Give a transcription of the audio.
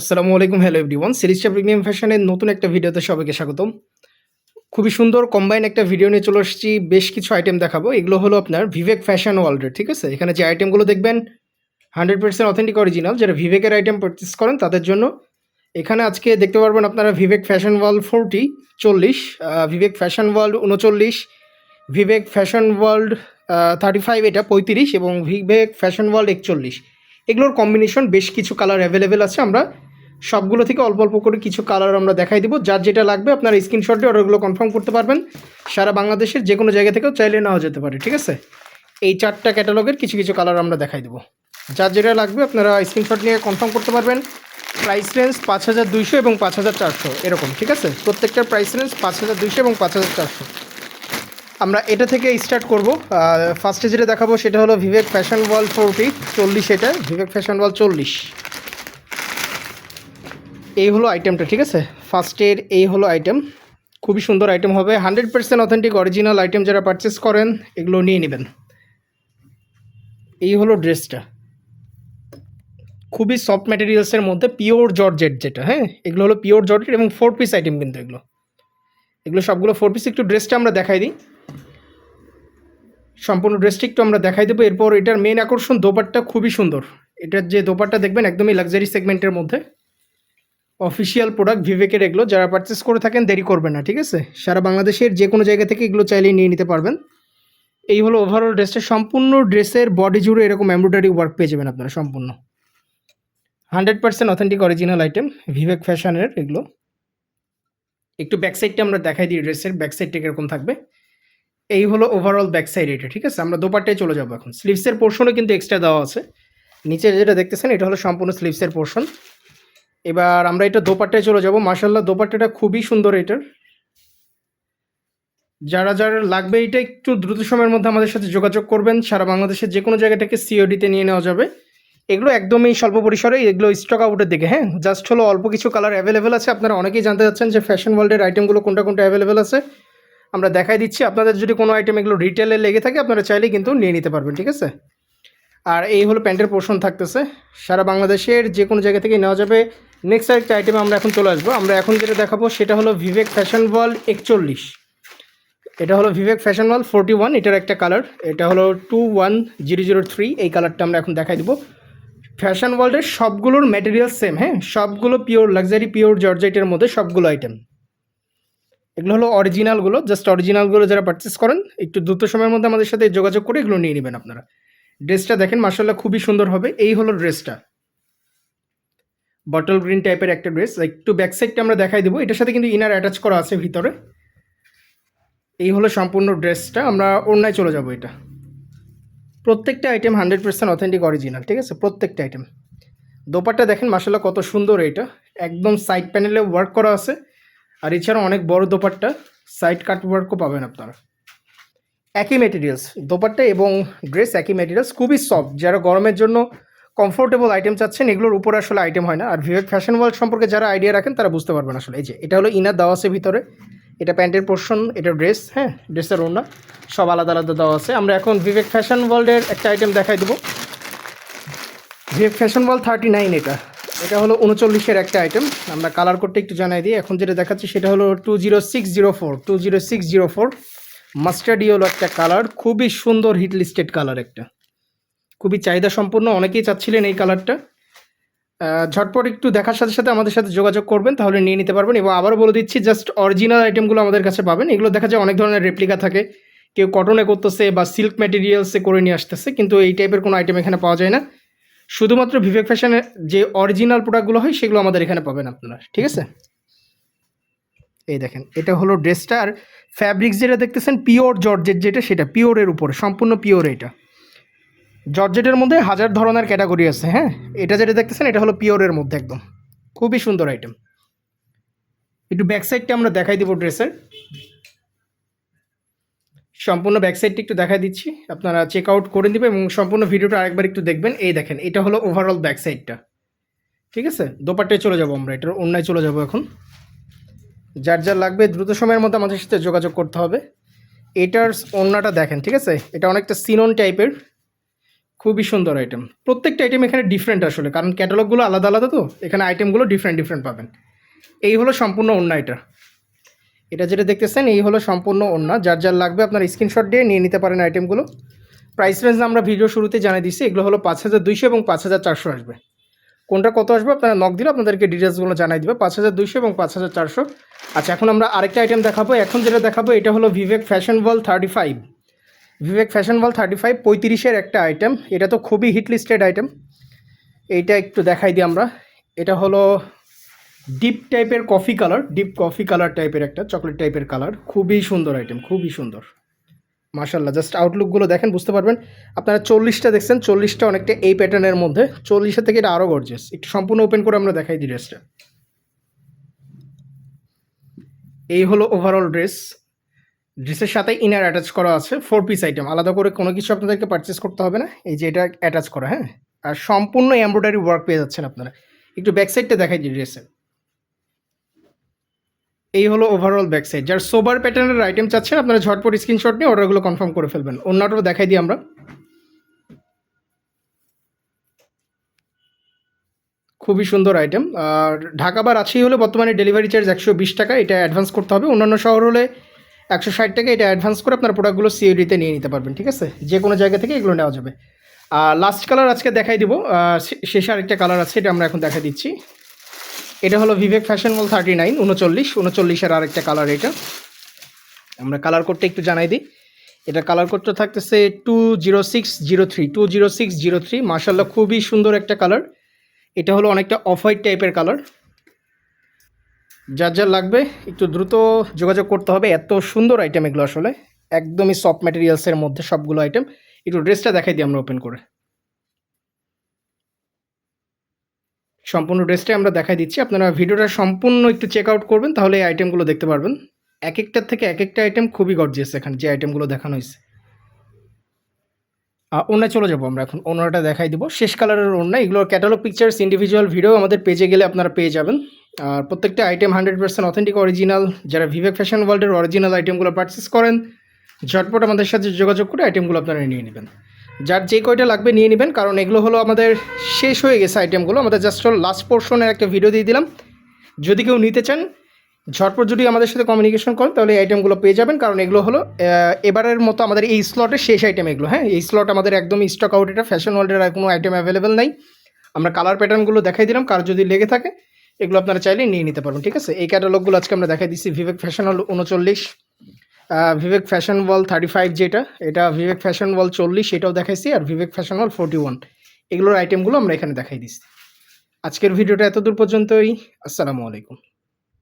আসসালামু আলাইকুম hello everyone সিরিজটা প্রিমিয়াম ফ্যাশনের নতুন একটা ভিডিওতে সবাইকে স্বাগতম। খুবই সুন্দর কম্বাইন একটা ভিডিও নিয়ে চলে এসেছি, বেশ কিছু আইটেম দেখাবো। এগুলো হলো আপনার ভিভেক ফ্যাশন ওয়ার্ল্ডের ঠিক আছে? এখানে যে আইটেমগুলো দেখবেন হান্ড্রেড পার্সেন্ট অথেন্টিক অরিজিনাল যারা ভিভেকের আইটেম পারচেস করেন, তাদের জন্য এখানে আজকে দেখতে পারবেন আপনারা ভিভেক ফ্যাশন ওয়ার্ল্ড ফোরটি চল্লিশ ভিভেক ফ্যাশন ওয়ার্ল্ড উনচল্লিশ Vivek fashion world thirty five এটা পঁয়ত্রিশ এবং ভিভেক ফ্যাশন ওয়ার্ল্ড একচল্লিশ। এগুলোর কম্বিনেশন বেশ কিছু কালার অ্যাভেলেবেল আছে, আমরা সবগুলো থেকে অল্প অল্প করে কিছু কালার আমরা দেখাই দিব। যার যেটা লাগবে আপনারা স্ক্রিনশট দিয়ে অর্ডারগুলো কনফার্ম করতে পারবেন। সারা বাংলাদেশের যে কোনো জায়গা থেকেও চাইলে নেওয়া যেতে পারে, ঠিক আছে? এই চারটা ক্যাটালগের কিছু কিছু কালার আমরা দেখাই দেবো। যার যেটা লাগবে আপনারা স্ক্রিনশট নিয়ে কনফার্ম করতে পারবেন। প্রাইস রেঞ্জ পাঁচ হাজার দুইশো এবং পাঁচ হাজার চারশো, এরকম, ঠিক আছে? প্রত্যেকটার প্রাইস রেঞ্জ পাঁচ হাজার দুইশো এবং পাঁচ হাজার চারশো। আমরা এটা থেকে স্টার্ট করব। ফার্স্টে যেটা দেখাবো সেটা হলো ভিভেক ফ্যাশন ওয়াল ফোরটি চল্লিশ এটা। ভিভেক ফ্যাশন ওয়াল চল্লিশ। এই হলো আইটেমটা ঠিক আছে? ফার্স্টের এই হলো আইটেম খুবই সুন্দর আইটেম হবে। Hundred percent authentic original item যারা পারচেস করেন, এগুলো নিয়ে নেবেন। এই হলো ড্রেসটা খুবই সফট ম্যাটেরিয়ালসের মধ্যে পিওর জর্জেট যেটা হ্যাঁ? এগুলো হলো পিওর জর্জেট এবং ফোর পিস আইটেম কিন্তু এগুলো। এগুলো সবগুলো ফোর পিস একটু ড্রেসটা আমরা দেখাই দিই। সম্পূর্ণ ড্রেসটা একটু আমরা দেখাই দেবো। এরপর এটার মেন আকর্ষণ দোপাট্টা খুবই সুন্দর। এটার যে দোপাট্টা দেখবেন, একদমই লাক্সারি সেগমেন্টের মধ্যে। অফিসিয়াল প্রোডাক্ট ভিভেকের এগুলো যারা পারচেস করে থাকেন দেরি করবেন না, ঠিক আছে? সারা বাংলাদেশের যে কোনো জায়গা থেকে এগুলো চাইলেই নিয়ে নিতে পারবেন। এই হলো ওভারঅল ড্রেসটা সম্পূর্ণ ড্রেসের বডি জুড়ে এরকম এমব্রয়ডারি ওয়ার্ক পেয়ে যাবেন আপনারা, সম্পূর্ণ। Hundred percent authentic original item Vivek ফ্যাশনের এগুলো। একটু ব্যাক সাইডটা আমরা দেখাই দিই ড্রেসের ব্যাক সাইডটা কীরকম থাকবে। এই হলো ওভারঅল ব্যাক সাইড এটা, ঠিক আছে? আমরা দোপাট্টায় চলে যাব এখন। স্লিভসের পোর্শনও কিন্তু এক্সট্রা দেওয়া আছে। নিচে যেটা দেখতেছেন, এটা হলো সম্পূর্ণ স্লিভসের পোর্শন এবার আমরা এটা দোপাট্টায় চলে যাব। মার্শাল্লাহ দোপাট্টাটা খুবই সুন্দর এটার। যারা যারা লাগবে এটা একটু দ্রুত সময়ের মধ্যে আমাদের সাথে যোগাযোগ করবেন। সারা বাংলাদেশের যে কোনো জায়গা থেকে সিওডিতে নিয়ে নেওয়া যাবে। এগুলো একদমই স্বল্প পরিসরে, এগুলো স্টক আউটের দিকে হ্যাঁ? জাস্ট হলো অল্প কিছু কালার অ্যাভেলেবেল আছে। আপনারা অনেকেই জানতে চাচ্ছেন যে ফ্যাশন ওয়ার্ল্ডের আইটেমগুলো কোনটা কোনটা অ্যাভেলেবেল আছে। আমরা দেখাই দিচ্ছি। আপনাদের যদি কোনো আইটেম এগুলো রিটেলে লেগে থাকে, আপনারা চাইলেই কিন্তু নিয়ে নিতে পারবেন, ঠিক আছে? আর এই হলো প্যান্টের পোর্শন থাকতেছে। সারা বাংলাদেশের যে কোনো জায়গা থেকে নেওয়া যাবে। নেক্সট আরেকটা আইটেম আমরা এখন চলে আসব। আমরা এখন যেটা দেখাবো সেটা হলো ভিভেক ফ্যাশন ওয়াল একচল্লিশ। এটা হলো Vivek fashion world forty one এটার একটা কালার এটা হলো two one zero zero three এই কালারটা আমরা এখন দেখাই দেবো। ফ্যাশন ওয়ার্ল্ডের সবগুলোর ম্যাটেরিয়াল সেম হ্যাঁ? সবগুলো পিওর লাক্সারি পিওর জর্জেটের মধ্যে সবগুলো আইটেম এগুলো হলো অরিজিনালগুলো জাস্ট অরিজিনালগুলো যারা পারচেস করেন, একটু দ্রুত সময়ের মধ্যে আমাদের সাথে যোগাযোগ করে এগুলো নিয়ে নেবেন আপনারা। ড্রেসটা দেখেন মার্শাল্লাহ খুবই সুন্দর হবে। এই হলো ড্রেসটা বটল গ্রিন টাইপের একটা ড্রেস একটু ব্যাক সাইডটা আমরা দেখাই দেবো। এটার সাথে কিন্তু ইনার অ্যাটাচ করা আছে ভিতরে। এই হলো সম্পূর্ণ ড্রেসটা আমরা অন্যায় চলে যাব এটা। প্রত্যেকটা item hundred percent authentic original ঠিক আছে? প্রত্যেকটা আইটেম দোপাট্টা দেখেন মাসাল্লাহ কত সুন্দর এটা। একদম সাইড প্যানেলে ওয়ার্ক করা আছে। আর এছাড়া অনেক বড় দোপাট্টা। সাইড কাট ওয়ার্কও পাবেন আপনারা। একই মেটেরিয়ালস দোপাট্টা এবং ড্রেস একই মেটেরিয়ালস খুবই সফট যারা গরমের জন্য কমফোর্টেবল আইটেম চাচ্ছেন, এগুলোর উপরে আসলে আইটেম হয় না। আর ভিভেক ফ্যাশন ওয়ার্ল্ড সম্পর্কে যারা আইডিয়া রাখেন, তারা বুঝতে পারবেন আসলে। এই যে, এটা হলো ইনার দেওয়া আছে ভিতরে। এটা প্যান্টের পোর্শন এটা ড্রেস হ্যাঁ ড্রেসের ওনা সব আলাদা আলাদা দেওয়া আছে। আমরা এখন ভিভেক ফ্যাশন ওয়ার্ল্ডের একটা আইটেম দেখাই দেবো। Vivek fashion world thirty nine এটা। এটা হলো উনচল্লিশের একটা আইটেম আমরা কালার করতে একটু জানাই দিই। এখন যেটা দেখাচ্ছি, সেটা হলো two zero six zero four two zero six zero four mustardy হলো একটা কালার খুবই সুন্দর হিট লিস্টেড কালার একটা। খুবই চাহিদা সম্পূর্ণ অনেকেই চাচ্ছিলেন এই কালারটা। ঝটপট একটু দেখার সাথে সাথে আমাদের সাথে যোগাযোগ করবেন, তাহলে নিয়ে নিতে পারবেন। এবং আবারও বলে দিচ্ছি জাস্ট অরিজিনাল আইটেমগুলো আমাদের কাছে পাবেন। এগুলো দেখা যায় অনেক ধরনের রেপ্লিকা থাকে। কেউ কটনে করতেছে বা সিল্ক ম্যাটেরিয়ালসে করে নিয়ে আসতেছে, কিন্তু এই টাইপের কোনো আইটেম এখানে পাওয়া যায় না। শুধুমাত্র ভিভেক ফ্যাশনের যে অরিজিনাল প্রোডাক্টগুলো হয়, সেগুলো আমাদের এখানে পাবেন আপনারা, ঠিক আছে? এই দেখেন, এটা হলো ড্রেসটা আর ফ্যাব্রিক্স যেটা দেখতেছেন পিওর জর্জের যেটা, সেটা পিওরের উপরে, সম্পূর্ণ পিওর এটা। জর্জেটের মধ্যে হাজার ধরনের ক্যাটাগরি আছে হ্যাঁ? এটা যেটা দেখতেছেন, এটা হলো পিওরের মধ্যে একদম। খুবই সুন্দর আইটেম একটু ব্যাক সাইডটা আমরা দেখাই দিব ড্রেসের। সম্পূর্ণ ব্যাক সাইডটা একটু দেখাই দিচ্ছি। আপনারা চেক আউট করে নেবেন এবং সম্পূর্ণ ভিডিওটা আরেকবার একটু দেখবেন। এই দেখেন, এটা হলো ওভারঅল ব্যাক সাইডটা ঠিক আছে? দোপাট্টায় চলে যাব আমরা, এটার অন্যায় চলে যাব এখন। যার যার লাগবে দ্রুত সময়ের মধ্যে আমাদের সাথে যোগাযোগ করতে হবে। এটার ওড়নাটা দেখেন, ঠিক আছে? এটা অনেকটা সিনন টাইপের খুবই সুন্দর আইটেম প্রত্যেকটা আইটেম এখানে ডিফারেন্ট আসলে, কারণ ক্যাটালগুলো আলাদা আলাদা তো, এখানে আইটেমগুলো ডিফারেন্ট ডিফারেন্ট পাবেন। এই হলো সম্পূর্ণ ওন্না এটা। এটা যেটা দেখতেছেন, এই হলো সম্পূর্ণ ওন্না যার যার লাগবে আপনার স্ক্রিনশট দিয়ে নিয়ে নিতে পারেন আইটেমগুলো প্রাইস রেঞ্জ আমরা ভিডিও শুরুতে জানিয়ে দিচ্ছি এগুলো হলো পাঁচ হাজার দুইশো এবং পাঁচ হাজার চারশো আসবে। কোনটা কত আসবে আপনারা নক দিলে আপনাদেরকে ডিটেলসগুলো জানাই দিবে, পাঁচ হাজার দুইশো এবং পাঁচ হাজার চারশো। আচ্ছা এখন আমরা আরেকটা আইটেম দেখাবো। এখন যেটা দেখাবো, এটা হলো Vivek Fashion Wall thirty five Vivek Fashion Wall thirty five পঁয়ত্রিশের একটা আইটেম এটা তো খুবই হিট লিস্টেড আইটেম এইটা একটু দেখাই দিই আমরা। এটা হলো ডিপ টাইপের coffee colour deep coffee colour টাইপের একটা চকলেট টাইপের কালার খুবই সুন্দর আইটেম খুবই সুন্দর। মাশাল্লাহ জাস্ট আউটলুকগুলো দেখেন, বুঝতে পারবেন। আপনারা চল্লিশটা দেখছেন, চল্লিশটা অনেকটা এই প্যাটার্নের মধ্যে। চল্লিশের থেকে এটা আরও গর্জেস একটু সম্পূর্ণ ওপেন করে আমরা দেখাই দিই ড্রেসটা এই হলো ওভারঅল ড্রেস ড্রেসের সাথে ইনার অ্যাটাচ করা আছে ফোর পিস আইটেম আলাদা করে কোনো কিছু আপনাদেরকে পারচেস করতে হবে না, এই যে এটা অ্যাটাচ করা হ্যাঁ? আর সম্পূর্ণ এমব্রয়ডারি ওয়ার্ক পেয়ে যাচ্ছেন আপনারা। একটু ব্যাক সাইডটা দেখাই দিই ড্রেসের এই হলো ওভারঅল ব্যাক সাইড যার সোবার প্যাটার্নের আইটেম চাচ্ছেন, আপনারা ঝটপট স্ক্রিনশট নিয়ে অর্ডারগুলো কনফার্ম করে ফেলবেন। অন্যটাও দেখাই দিই আমরা। খুবই সুন্দর আইটেম আর ঢাকা বা রাজশাহী হলে বর্তমানে ডেলিভারি চার্জ একশো বিশ টাকা, এটা অ্যাডভান্স করতে হবে। অন্যান্য শহর হলে একশো ষাট টাকা এটা অ্যাডভান্স করে আপনার প্রোডাক্টগুলো সিওডিতে নিয়ে নিতে পারবেন, ঠিক আছে? যে কোনো জায়গা থেকে এগুলো নেওয়া যাবে। আর লাস্ট কালার আজকে দেখাই দিব শেষে আরেকটা কালার আছে, এটা আমরা এখন দেখা দিচ্ছি। এটা হলো Vivek Fashion Mall thirty nine উনচল্লিশ, উনচল্লিশের আরেকটা কালার এটা। আমরা কালার কোডটা একটু জানাই দিই। এটা কালার কোডটা থাকতেছে two zero six zero three two zero six zero three মার্শাল্লাহ খুবই সুন্দর একটা কালার এটা হলো অনেকটা অফ হোয়াইট টাইপের কালার যার যার লাগবে, একটু দ্রুত যোগাযোগ করতে হবে। এত সুন্দর আইটেম এগুলো আসলে। একদমই সফট ম্যাটেরিয়ালসের মধ্যে সবগুলো আইটেম একটু ড্রেসটা দেখাই দিই আমরা ওপেন করে। সম্পূর্ণ ড্রেসটাই আমরা দেখাই দিচ্ছি। আপনারা ভিডিওটা সম্পূর্ণ একটু চেক আউট করবেন, তাহলে এই আইটেমগুলো দেখতে পারবেন। এক একটার থেকে এক একটা আইটেম খুবই গর্জিয়াস এখানে, যে আইটেমগুলো দেখানো হয়েছে। ওনায় চলে যাব আমরা এখন। ওনাটা দেখাই দিব। শেষ কালারের ওনা এগুলোর ক্যাটালগ পিকচার্স ইন্ডিভিজুয়াল ভিডিও আমাদের পেজে গেলে আপনারা পেয়ে যাবেন। আর প্রত্যেকটা item hundred percent authentic original যারা ভিভেক ফ্যাশন ওয়ার্ল্ডের অরিজিনাল আইটেমগুলো পারচেস করেন, ঝটপট আমাদের সাথে যোগাযোগ করে আইটেমগুলো আপনারা নিয়ে নেবেন। যার যে কয়টা লাগবে নিয়ে নেবেন, কারণ এগুলো হলো আমাদের শেষ হয়ে গেছে আইটেমগুলো আমাদের জাস্ট লাস্ট পোর্শনের একটা ভিডিও দিয়ে দিলাম। যদি কেউ নিতে চান, ঝটপট যদি আমাদের সাথে কমিউনিকেশন করেন, তাহলে এই আইটেমগুলো পেয়ে যাবেন। কারণ এগুলো হলো এবারের মতো আমাদের এই স্লটের শেষ আইটেম এগুলো। হ্যাঁ এই স্লট আমাদের একদম স্টক আউট এটা ফ্যাশন ওয়ার্ল্ডের আর কোনো আইটেম অ্যাভেলেবেল নাই। আমরা কালার প্যাটার্নগুলো দেখাই দিলাম। কার যদি লেগে থাকে এগুলো আপনারা চাইলে নিয়ে নিতে পারবেন, ঠিক আছে? এই ক্যাটালগুলো আজকে আমরা দেখাই দিচ্ছি ভিভেক ফ্যাশন হল উনচল্লিশ Vivek Fashion Wall thirty five যেটা, এটা ভিভেক ফ্যাশন ওয়াল চল্লিশ, এটাও দেখাইছি, আর Vivek Fashion Wall forty one এগুলোর আইটেমগুলো আমরা এখানে দেখাই দিচ্ছি। আজকের ভিডিওটা এতদূর পর্যন্তই, আসসালামু আলাইকুম।